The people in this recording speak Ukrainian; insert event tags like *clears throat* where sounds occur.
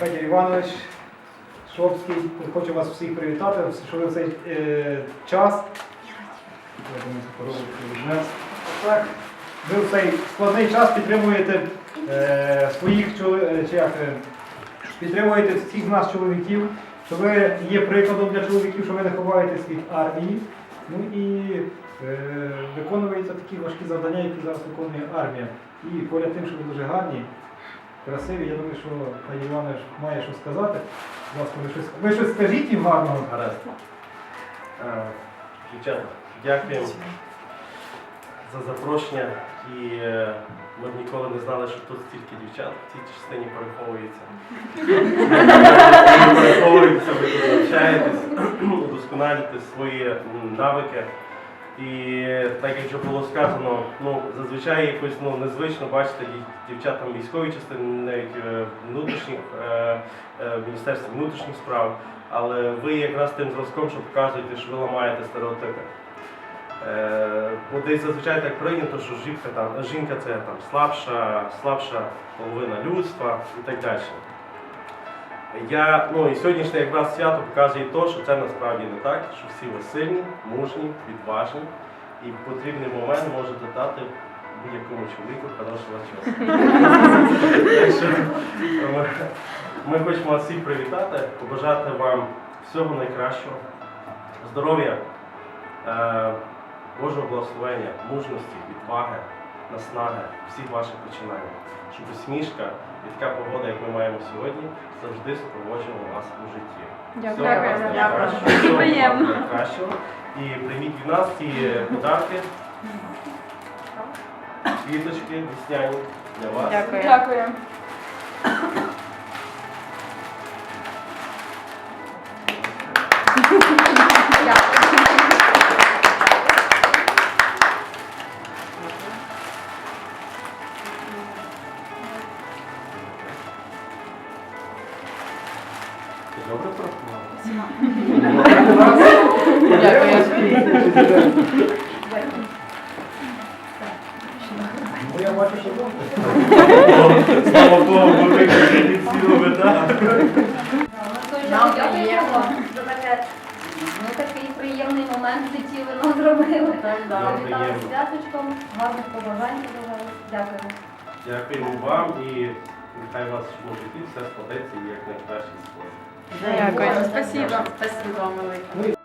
Федір Іванович Шовський, хочу вас всіх привітати, що ви в цей е, час. Ви в цей складний час підтримуєте е, своїх чоли- чи як, е, підтримуєте всіх нас чоловіків, що ви є прикладом для чоловіків, що ви не ховаєтесь від армії. Ну і е, виконуються такі важкі завдання, які зараз виконує армія. І поряд тим, що ви дуже гарні, красиві. Я думаю, що пані Іванович має що сказати. Будь ласка, ви щось, ви щось скажіть їм гарного. Гаразд. Е, Дівчата, дякуємо за запрошення. І е, ми б ніколи не знали, що тут стільки дівчат в цій частині переховується. Ви переховуєтеся, ви тут *clears throat* удосконалюєте свої навики. І так як вже було сказано, ну зазвичай якось ну незвично бачити дів- дівчат там військовій частини, навіть е, внутрішніх е, е, в міністерстві внутрішніх справ. Але ви якраз тим зразком, що показуєте, що ви ламаєте стереотипи. Е, бо десь зазвичай так прийнято, що жінка, там, жінка це там, слабша, слабша половина людства і так далі. Я, ну, і сьогоднішнє якраз свято показує те, що це насправді не так, що всі ви сильні, мужні, відважні і в потрібний момент можете дати будь-якому чоловіку хорошого часу. Ми, хочемо вас всіх привітати, побажати вам всього найкращого, здоров'я, е, Божого благословення, мужності, відваги, наснаги, всіх ваших починань. Щоб усмішка і така погода, як ми маємо сьогодні, завжди супроводжувала вас у житті. Всього Дякую. вас найкращого, всього вас Приємно. найкращого. І прийміть від нас ці подарки. Квіточки, весняні для вас. Дякую. Дякую. Ти Добре порахувала? Ну, я бачу, що добре. Слава Богу, викликані цілими, так? Нам приємно ну, такий приємний момент в житті ви нам зробили. Так, да. Вітаю з святочком, гарних побажань побажали. Дякую. Дякуємо вам і нехай вас в житті все складеться і як найкраще спосіб. Дякую. Спасибо. Спасибо, і